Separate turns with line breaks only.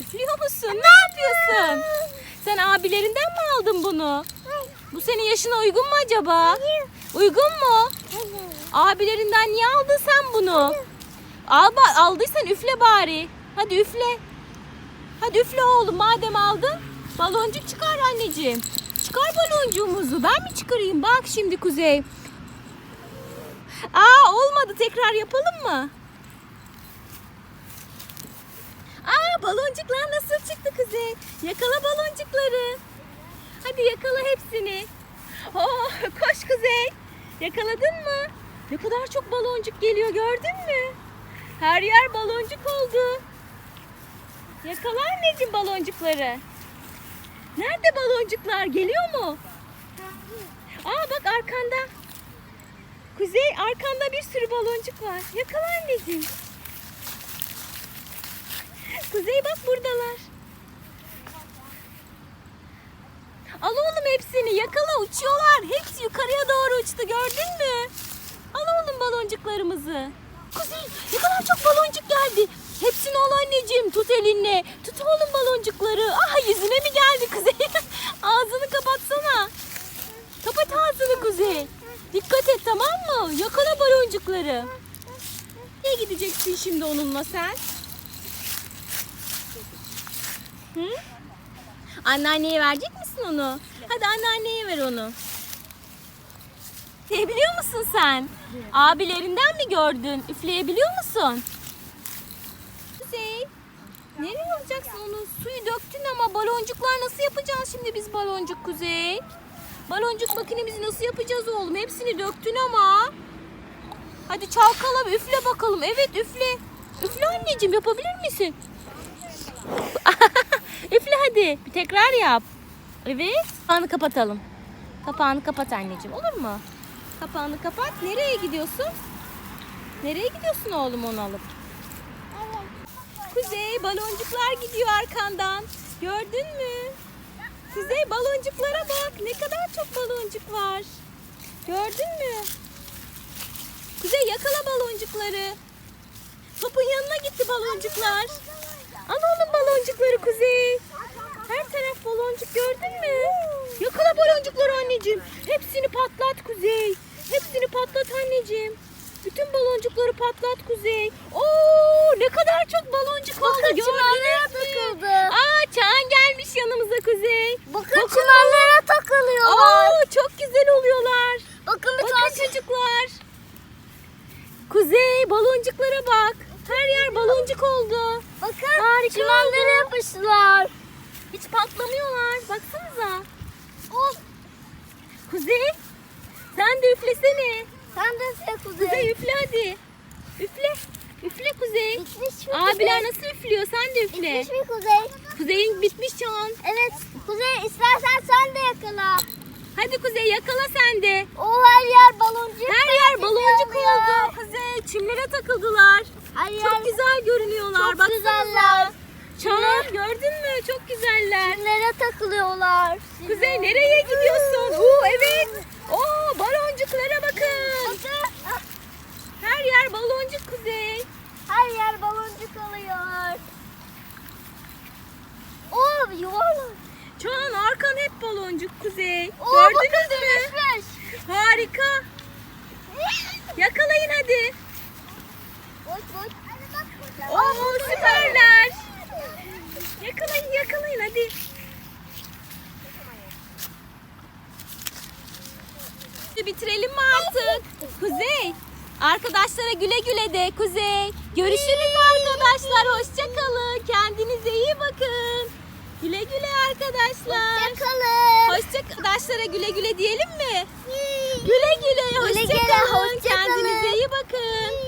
Üflüyor musun? Ne yapıyorsun? Sen abilerinden mi aldın bunu? Bu senin yaşına uygun mu acaba? Uygun mu? Abilerinden niye aldın sen bunu? Al, aldıysan üfle bari. Hadi üfle. Hadi üfle oğlum madem aldın. Baloncuk çıkar anneciğim. Çıkar baloncuğumuzu. Ben mi çıkarayım? Bak şimdi Kuzey. Aa olmadı. Tekrar yapalım mı? Aa baloncuklar nasıl çıktı Kuzey? Yakala baloncukları. Hadi yakala hepsini. Oh, koş Kuzey. Yakaladın mı? Ne kadar çok baloncuk geliyor gördün mü? Her yer baloncuk oldu. Yakala anneciğim baloncukları. Nerede baloncuklar? Geliyor mu? Aa bak arkanda. Kuzey arkanda bir sürü baloncuk var. Yakala anneciğim. Kuzey bak buradalar. Al oğlum hepsini yakala uçuyorlar. Hepsi yukarıya doğru uçtu gördün mü? Al oğlum baloncuklarımızı. Kuzey ne kadar çok baloncuk geldi. Hepsini al anneciğim tut elinle. Tut oğlum baloncukları. Aha yüzüne mi geldi Kuzey? Ağzını kapatsana. Kapat ağzını Kuzey. Dikkat et tamam mı? Yakala baloncukları. Nereye gideceksin şimdi onunla sen? Hı? Anneanneye verecek misin onu? Hadi anneanneye ver onu. Üfleyebiliyor musun sen? Abilerinden mi gördün? Üfleyebiliyor musun? Kuzey. Nereye alacaksın onu? Suyu döktün ama baloncuklar nasıl yapacağız şimdi biz baloncuk Kuzey? Baloncuk makinemizi nasıl yapacağız oğlum? Hepsini döktün ama. Hadi çalkala üfle bakalım. Evet üfle. Üfle anneciğim yapabilir misin? Üfle hadi. Bir tekrar yap. Evet. Kapağını kapatalım. Kapağını kapat anneciğim. Olur mu? Kapağını kapat. Nereye gidiyorsun? Nereye gidiyorsun oğlum onu alıp? Kuzey baloncuklar gidiyor arkandan. Gördün mü? Kuzey baloncuklara bak. Ne kadar çok baloncuk var. Gördün mü? Kuzey yakala baloncukları. Topun yanına gitti baloncuklar. Al oğlum baloncukları Kuzey. Her taraf baloncuk gördün mü? Yakala baloncukları anneciğim. Hepsini patlat Kuzey. Hepsini patlat anneciğim. Bütün baloncukları patlat Kuzey. Oo ne kadar çok baloncuk oldu
Bakın
gördünüz
çınarlara
mü?
takıldı.
Aa Çağan gelmiş yanımıza Kuzey.
Bakın çınarlara takılıyorlar.
Oo çok güzel oluyorlar.
Bakın bir
Bakın
tane
çocuklar. Kuzey baloncuklara bak. Her yer baloncuk oldu.
Bakın
Harika
çınarlara
oldu.
yapıştılar.
Hiç patlamıyorlar. Baksanıza. Kuzey sen de üflesene.
Sen de üfle
Kuzey
kuzey.
üfle hadi. Üfle. Üfle Kuzey.
Bitmiş mi
Abiler
kuzey?
nasıl üflüyor? Sen de üfle.
Bitmiş mi kuzey?
Kuzey'in bitmiş Çağan.
Evet kuzey istersen sen de yakala.
Hadi Kuzey yakala sen de.
O her yer baloncuk.
Her yer baloncuk
oluyor.
oldu. Kuzey çimlere takıldılar.
Her yer
Çok güzel görünüyorlar.
Çok
Baksanıza.
güzeller.
Çağan gördün mü? Çok güzeller.
Çimlere takılıyorlar.
Kuzey nereye gidiyorsun? Oo evet. Oo baloncuklara bakın.
Ah,
Her yer baloncuk Kuzey.
Her yer baloncuk oluyor. Oo yuvarlak.
Çağan arkan hep baloncuk Kuzey.
Oo
Gördünüz mü?
dönüşmüş.
Harika. Bitirelim mi artık? Kuzey. Arkadaşlara güle güle de Kuzey. Görüşürüz arkadaşlar. Hoşça kalın. Kendinize iyi bakın. Güle güle arkadaşlar.
Hoşçakalın.
Hoşça arkadaşlara güle güle diyelim mi? Güle güle.
Güle
Hoşça
güle,
kalın.
hoşça.
Kendinize iyi bakın.